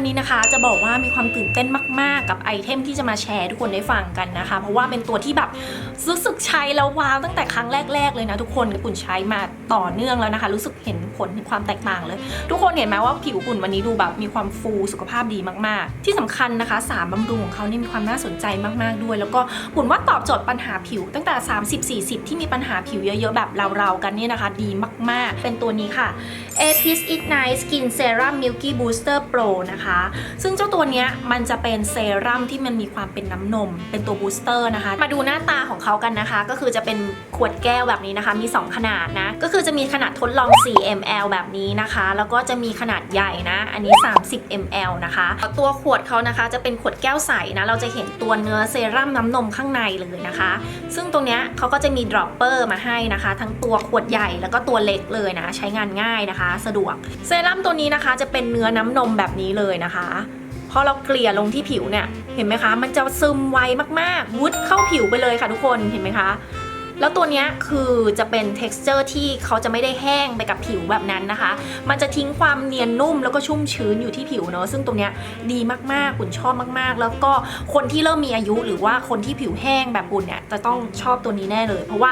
นนี้นะคะจะบอกว่ามีความตื่นเต้นมาก ๆ กับไอเทมที่จะมาแชร์ทุกคนได้ฟังกันนะคะ เพราะว่าเป็นตัวที่แบบรู้สึกใช้แล้วว้าวตั้งแต่ครั้งแรก ๆ เลยนะทุกคนปุ่นใช้มาต่อเนื่องแล้วนะคะ รู้สึกเห็นผลเห็นความแตกต่างเลย ทุกคนเห็นไหมว่าผิวปุ่นวันนี้ดูแบบมีความฟูสุขภาพดีมาก ๆ ที่สำคัญนะคะสารบำรุงของเขานี่มีความน่าสนใจมาก ๆ ด้วย แล้วก็ปุ่นว่าตอบโจทย์ปัญหาผิว ตั้งแต่ 30-40 ที่มีปัญหาผิวเยอะ ๆ แบบเราๆกันเนี่ยนะคะ ดีมาก ๆ เป็นตัวนี้ค่ะ a p i s Ignite Skin Serum Milky Booster Pro นะคะ ซึ่งเจ้าตัวเนี้ยมันจะเป็นเซรั่มที่มันมีความเป็นน้ำนม เป็นตัวบูสเตอร์นะคะ มาดูหน้าตาของเขากันนะคะ ก็คือจะเป็นขวดแก้วแบบนี้นะคะ มี 2 ขนาดนะ ก็คือจะมีขนาดทดลอง 4 ml แบบนี้นะคะ แล้วก็จะมีขนาดใหญ่นะ อันนี้ 30 ml นะคะ ตัวขวดเขานะคะจะเป็นขวดแก้วใสนะ เราจะเห็นตัวเนื้อเซรั่มน้ำนมข้างในเลยนะคะ ซึ่งตรงเนี้ยเขาก็จะมีดรอปเปอร์มาให้นะคะ ทั้งตัวขวดใหญ่แล้วก็ตัวเล็กเลยนะ ใช้งานง่ายนะคะสะดวก เซรั่มตัวนี้นะคะจะเป็นเนื้อน้ำนมแบบนี้เลยนะคะพอเราเกลี่ยลงที่ผิวเนี่ยเห็นไหมคะ มันจะซึมไวมากๆวุดเข้าผิวไปเลยค่ะทุกคนเห็นไหมคะ แล้วตัวนี้คือจะเป็น t e x t อร์ที่เขาจะไม่ได้แห้งไปกับผิวแบบนั้นนะคะ มันจะทิ้งความเนียนนุ่มแล้วก็ชุ่มชื้นอยู่ที่ผิวเนอะซึ่งตรงนี้ดีมากๆปุ่นชอบมากๆ แล้วก็คนที่เริ่มมีอายุหรือว่าคนที่ผิวแห้งแบบปุ่นเนี่ยจะต้องชอบตัวนี้แน่เลย เพราะว่า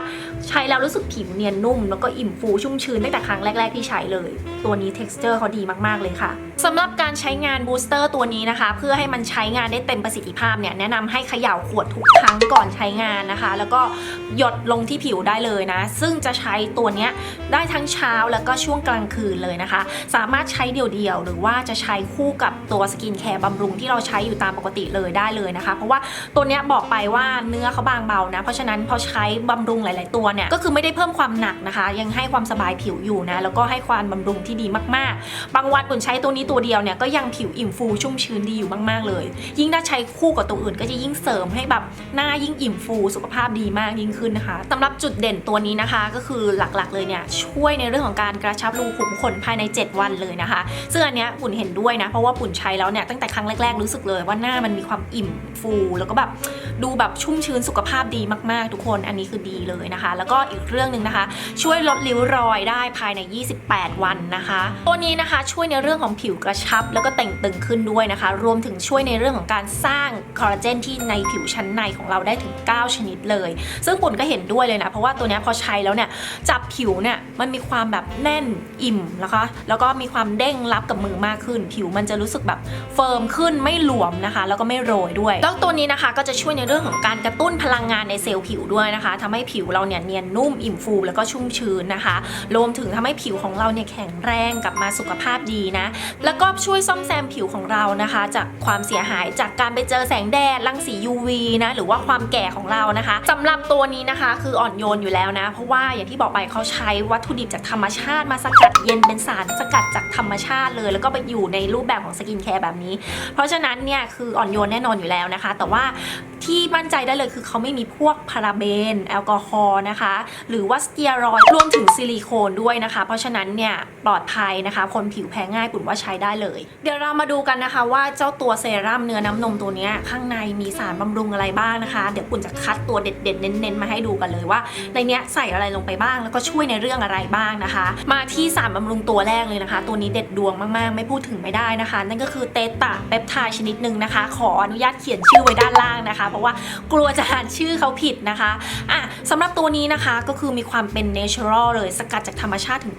ใช้แล้วรู้สึกผิวเนียนนุ่ม แล้วก็อิ่มฟูชุ่มชื้นตั้งแต่ครั้งแรก ๆที่ใช้เลย ตัวนี้ t e x t อร์เขาดีมากๆเลยค่ะสำหรับการใช้งานบูสเตอร์ตัวนี้นะคะ เพื่อให้มันใช้งานได้เต็มประสิทธิภาพเนี่ยแนะนำให้เขย่าขวดทุกครั้งก่อนใช้งานนะคะ แล้วก็หยดลงที่ผิวได้เลยนะ ซึ่งจะใช้ตัวนี้ได้ทั้งเช้าแล้วก็ช่วงกลางคืนเลยนะคะ สามารถใช้เดี่ยวๆ หรือว่าจะใช้คู่กับตัวสกินแคร์บำรุงที่เราใช้อยู่ตามปกติเลยได้เลยนะคะ เพราะว่าตัวนี้บอกไปว่าเนื้อเขาบางเบานะ เพราะฉะนั้นพอใช้บำรุงหลาย ๆ ตัวเนี่ยก็คือไม่ได้เพิ่มความหนักนะคะ ยังให้ความสบายผิวอยู่นะแล้วก็ให้ความบำรุงที่ดีมากๆ บางวันคุณใช้ตัวนี้ตัวเดียวเนี่ยก็ยังผิวอิ่มฟูชุ่มชื้นดีอยู่มากๆเลย ยิ่งถ้าใช้คู่กับตัวอื่นก็จะยิ่งเสริมให้แบบหน้ายิ่งอิ่มฟูสุขภาพดีมากยิ่งขึ้นนะคะสำหรับจุดเด่นตัวนี้นะคะ ก็คือหลักๆเลยเนี่ยช่วยในเรื่องของการกระชับรูขุมขนภายใน 7 วันเลยนะคะ ซึ่งอันเนี้ยปุ่นเห็นด้วยนะ เพราะว่าปุ่นใช้แล้วเนี่ยตั้งแต่ครั้งแรกๆรู้สึกเลยว่าหน้ามันมีความอิ่มฟูแล้วก็แบบดูแบบชุ่มชื้นสุขภาพดีมากๆ ทุกคนอันนี้คือดีเลยนะคะ แล้วก็อีกเรื่องหนึ่งนะคะ ช่วยลดริ้วรอยได้ภายใน 28 วันนะคะ ตัวนี้นะคะช่วยในเรื่องของผิวกระชับ แล้วก็แต่งตึงขึ้นด้วยนะคะ รวมถึงช่วยในเรื่องของการสร้างคอลลาเจนที่ในผิวชั้นในของเราได้ถึง 9 ชนิดเลย ซึ่งปุ่นก็เห็นด้วยเลยนะ เพราะว่าตัวนี้พอใช้แล้วเนี่ยจับผิวเนี่ยมันมีความแบบแน่นอิ่มนะคะ แล้วก็มีความเด้งรับกับมือมากขึ้น ผิวมันจะรู้สึกแบบเฟิร์มขึ้นไม่หลวมนะคะ แล้วก็ไม่โรยด้วยแล้วตัวนี้นะคะก็จะช่วยในเรื่องของการกระตุ้นพลังงานในเซลล์ผิวด้วยนะคะทำให้ผิวเราเนี่ยเนียนนุ่มอิ่มฟู แล้วก็ชุ่มชื้นนะคะ รวมถึงทำให้ผิวของเราเนี่ยแข็งแรงกลับมาสุขภาพดีนะแล้วก็ช่วยซ่อมแซมผิวของเรานะคะ จากความเสียหายจากการไปเจอแสงแดดรังสี UV นะหรือว่าความแก่ของเรานะคะสำหรับตัวนี้นะคะคืออ่อนโยนอยู่แล้วนะ เพราะว่าอย่างที่บอกไปเขาใช้วัตถุดิบจากธรรมชาติมาสกัดเย็นเป็นสารสกัดจากธรรมชาติเลย แล้วก็ไปอยู่ในรูปแบบของสกินแคร์แบบนี้ เพราะฉะนั้นเนี่ยคืออ่อนโยนแน่นอนอยู่แล้วนะคะ แต่ว่าที่มั่นใจได้เลยคือเขาไม่มีพวกพาราเบน แอลกอฮอล์นะคะ หรือว่าสเตียรอยด์รวมถึงซิลิโคนด้วยนะคะ เพราะฉะนั้นเนี่ยปลอดภัยนะคะ คนผิวแพ้ง่ายปุ่นว่าใช้ได้เลย เดี๋ยวเรามาดูกันนะคะว่าเจ้าตัวเซรั่มเนื้อน้ำนมตัวนี้ข้างในมีสารบำรุงอะไรบ้างนะคะ เดี๋ยวปุ่นจะคัดตัวเด็ดๆเน้นๆมาให้ดูกันเลยว่า ในเนี้ยใส่อะไรลงไปบ้างแล้วก็ช่วยในเรื่องอะไรบ้างนะคะ มาที่สารบำรุงตัวแรกเลยนะคะ ตัวนี้เด็ดดวงมากๆ ไม่พูดถึงไม่ได้นะคะ นั่นก็คือเตตาเปปไทด์ชนิดหนึ่งนะคะ ขออนุญาตเขียนชื่อไว้ด้านล่างนะคะ เพราะว่ากลัวจะอ่านชื่อเขาผิดนะคะอะสำหรับตัวนี้นะคะก็คือมีความเป็น natural เลยสกัดจากธรรมชาติถึง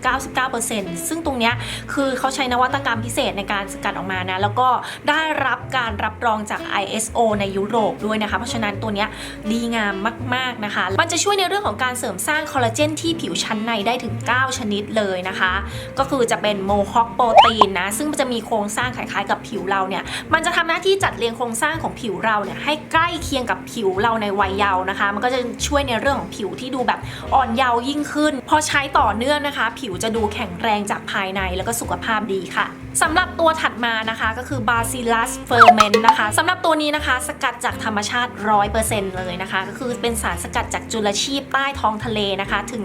99%ซึ่งตรงเนี้ยคือเขาใช้นวัตกรรมพิเศษในการสกัดออกมานะ แล้วก็ได้รับการรับรองจาก ISO ในยุโรปด้วยนะคะ เพราะฉะนั้นตัวเนี้ยดีงามมาก ๆ นะคะ มันจะช่วยในเรื่องของการเสริมสร้างคอลลาเจนที่ผิวชั้นในได้ถึง 9 ชนิดเลยนะคะ ก็คือจะเป็นโมฮอคโปรตีนนะ ซึ่งมันจะมีโครงสร้างคล้ายๆกับผิวเราเนี่ย มันจะทำหน้าที่จัดเรียงโครงสร้างของผิวเราเนี่ยให้ใกล้เคียงกับผิวเราในวัยเยาว์นะคะ มันก็จะช่วยในเรื่องของผิวที่ดูแบบอ่อนเยาว์ยิ่งขึ้น พอใช้ต่อเนื่องนะคะ ผิวจะดูแข็งแรงจากภายในแล้วก็สุขภาพดีค่ะสำหรับตัวถัดมานะคะก็คือ Bacillus ferment นะคะสำหรับตัวนี้นะคะสกัดจากธรรมชาติ 100%เลยนะคะ ก็คือเป็นสารสกัดจากจุลชีพใต้ท้องทะเลนะคะ ถึง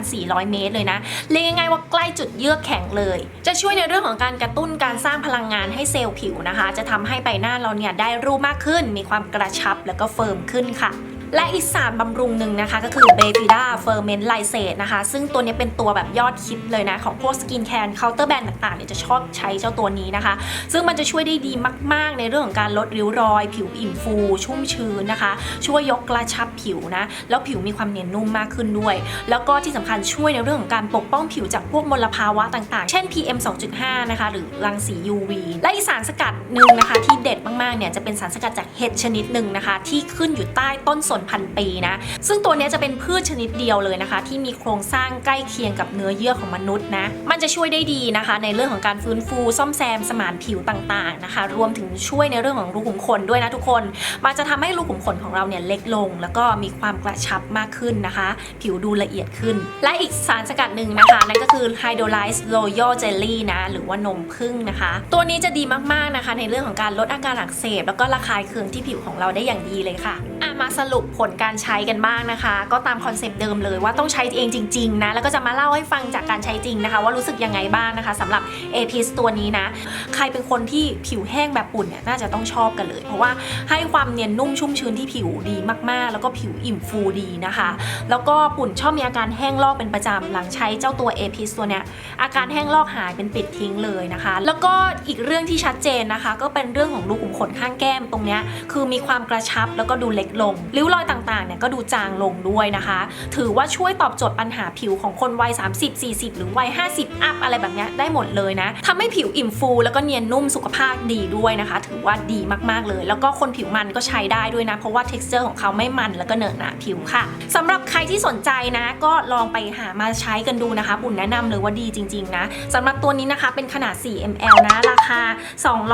3,400 เมตรเลยนะเรียกง่ายๆว่าใกล้จุดเยือกแข็งเลย จะช่วยในเรื่องของการกระตุ้นการสร้างพลังงานให้เซลล์ผิวนะคะ จะทำให้ใบหน้าเราเนี่ยได้รูปมากขึ้น มีความกระชับแล้วก็เฟิร์มขึ้นค่ะ และอีกสารบำรุงหนึ่งนะคะ ก็คือเบฟิด้าเฟอร์เมนต์ไลเซตนะคะ ซึ่งตัวนี้เป็นตัวแบบยอดฮิตเลยนะ ของพวกสกินแคร์เคาน์เตอร์แบรนด์ต่างๆเนี่ยจะชอบใช้เจ้าตัวนี้นะคะ ซึ่งมันจะช่วยได้ดีมาก ๆ ในเรื่องของการลดริ้วรอย ผิวอิ่มฟู ชุ่มชื้นนะคะ ช่วยยกกระชับผิวนะ แล้วผิวมีความเนียนนุ่มมากขึ้นด้วย แล้วก็ที่สำคัญช่วยในเรื่องของการปกป้องผิวจากพวกมลภาวะต่างๆ เช่น PM 2.5 นะคะ หรือรังสี UV และอีกสารสกัดหนึ่งนะคะ ที่เด็ดมากๆเนี่ยจะเป็นสารสกัดจากเห็ดชนิดหนึ่งนะคะ ที่ขึ้นอยู่ใต้ต้นสนพันปีนะ ซึ่งตัวนี้จะเป็นพืชชนิดเดียวเลยนะคะ ที่มีโครงสร้างใกล้เคียงกับเนื้อเยื่อของมนุษย์นะ มันจะช่วยได้ดีนะคะ ในเรื่องของการฟื้นฟูซ่อมแซมสมานผิวต่างๆนะคะ รวมถึงช่วยในเรื่องของรูขุมขนด้วยนะทุกคน มันจะทำให้รูขุมขนของเราเนี่ยเล็กลง แล้วก็มีความกระชับมากขึ้นนะคะ ผิวดูละเอียดขึ้น และอีกสารสกัดหนึ่งนะคะนั่นก็คือ Hydrolyzed Royal Jelly นะหรือว่านมผึ้งนะคะ ตัวนี้จะดีมากๆนะคะ ในเรื่องของการลดอาการอักเสบแล้วก็ระคายเคืองที่ผิวของเราได้อย่างดีเลยค่ะ อะมาสรุปผลการใช้กันบ้างนะคะ ก็ตามคอนเซปต์เดิมเลยว่าต้องใช้เองจริงๆนะแล้วก็จะมาเล่าให้ฟังจากการใช้จริงนะคะ ว่ารู้สึกยังไงบ้างนะคะสำหรับ a p i s ตัวนี้นะ ใครเป็นคนที่ผิวแห้งแบบปุ่นเนี่ยน่าจะต้องชอบกันเลย เพราะว่าให้ความเนียนนุ่มชุ่มชื้นที่ผิวดีมากๆ แล้วก็ผิวอิ่มฟูดีนะคะ แล้วก็ปุ่นชอบมีอาการแห้งลอกเป็นประจำหลังใช้เจ้าตัว a p i s ตัวเนี้ยอาการแห้งลอกหายเป็นปิดทิ้งเลยนะคะ แล้วก็อีกเรื่องที่ชัดเจนนะคะ ก็เป็นเรื่องของรูขุมขนข้างแก้มตรงเนี้ยคือมีความกระชับแล้วก็ดูเล็กลงริ้วรอยต่างๆเนี่ยก็ดูจางลงด้วยนะคะ ถือว่าช่วยตอบโจทย์ปัญหาผิวของคนวัย 30 40 หรือวัย 50 อัพอะไรแบบเนี้ยได้หมดเลยนะทำให้ผิวอิ่มฟู แล้วก็เนียนนุ่มสุขภาพดีด้วยนะคะ ถือว่าดีมากๆเลย แล้วก็คนผิวมันก็ใช้ได้ด้วยนะ เพราะว่า texture ของเขาไม่มันแล้วก็เนอะหนะผิวค่ะสำหรับใครที่สนใจนะ ก็ลองไปหามาใช้กันดูนะคะบุญแนะนำเลยว่าดีจริงๆนะสำหรับตัวนี้นะคะเป็นขนาด 4 ml นะราคา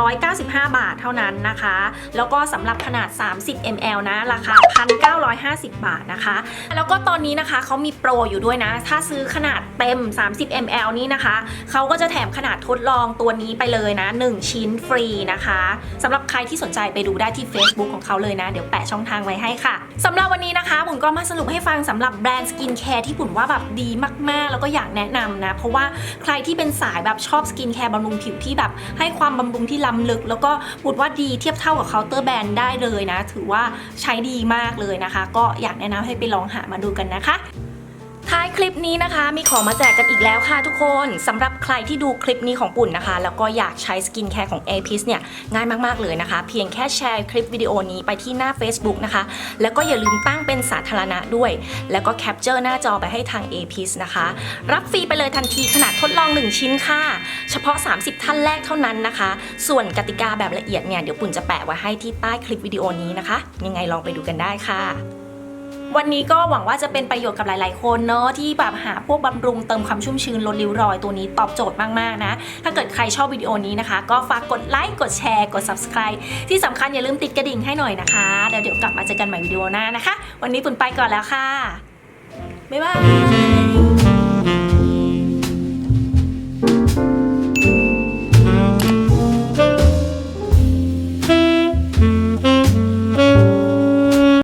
295 บาทเท่านั้นนะคะ แล้วก็สำหรับขนาด 30 ml นะราคา950 บาทนะคะ แล้วก็ตอนนี้นะคะเขามีโปรอยู่ด้วยนะ ถ้าซื้อขนาดเต็ม 30 ml นี้นะคะเขาก็จะแถมขนาดทดลองตัวนี้ไปเลยนะ 1 ชิ้นฟรีนะคะสำหรับใครที่สนใจไปดูได้ที่ Facebook ของเขาเลยนะ เดี๋ยวแปะช่องทางไว้ให้ค่ะสำหรับวันนี้นะคะบุ๋มก็มาสรุปให้ฟังสำหรับแบรนด์สกินแคร์ที่บุ๋มว่าแบบดีมากๆ แล้วก็อยากแนะนำนะ เพราะว่าใครที่เป็นสายแบบชอบสกินแคร์บำรุงผิวที่แบบให้ความบำรุงที่ล้ำลึก แล้วก็บุ๋มว่าดีเทียบเท่ากับเคาน์เตอร์แบรนด์ได้เลยนะ ถือว่าใช้ดีมากเลยนะคะ ก็อยากแนะนำให้ไปลองหามาดูกันนะคะ ท้ายคลิปนี้นะคะ มีของมาแจกกันอีกแล้วค่ะทุกคนสำหรับใครที่ดูคลิปนี้ของปุ่นนะคะ แล้วก็อยากใช้สกินแคร์ของ a p i s เนี่ยง่ายมากๆเลยนะคะ เพียงแค่แชร์คลิปวิดีโอนี้ไปที่หน้า Facebook นะคะ แล้วก็อย่าลืมตั้งเป็นสาธารณะด้วย แล้วก็แคปเจอร์หน้าจอไปให้ทาง a p i s นะคะ รับฟรีไปเลยทันทีขนาดทดลอง 1 ชิ้นค่ะ เฉพาะ 30 ท่านแรกเท่านั้นนะคะ ส่วนกติกาแบบละเอียดเนี่ยเดี๋ยวปุ่นจะแปะไว้ให้ที่ใต้คลิปวิดีโอนี้นะคะ ยังไงลองไปดูกันได้ค่ะ วันนี้ก็หวังว่าจะเป็นประโยชน์กับหลาย ๆ คนเนาะที่แบบหาพวกบำรุงเติมความชุ่มชื้นลดริ้วรอยตัวนี้ตอบโจทย์มาก ๆ นะ ถ้าเกิดใครชอบวิดีโอนี้นะคะ ก็ฝากกดไลค์ กดแชร์ กด subscribe ที่สำคัญอย่าลืมติดกระดิ่งให้หน่อยนะคะแล้วเดี๋ยวกลับมาเจอกันใหม่วิดีโอหน้านะคะ วันนี้ปุ่นไปก่อนแล้วค่ะบ๊ายบาย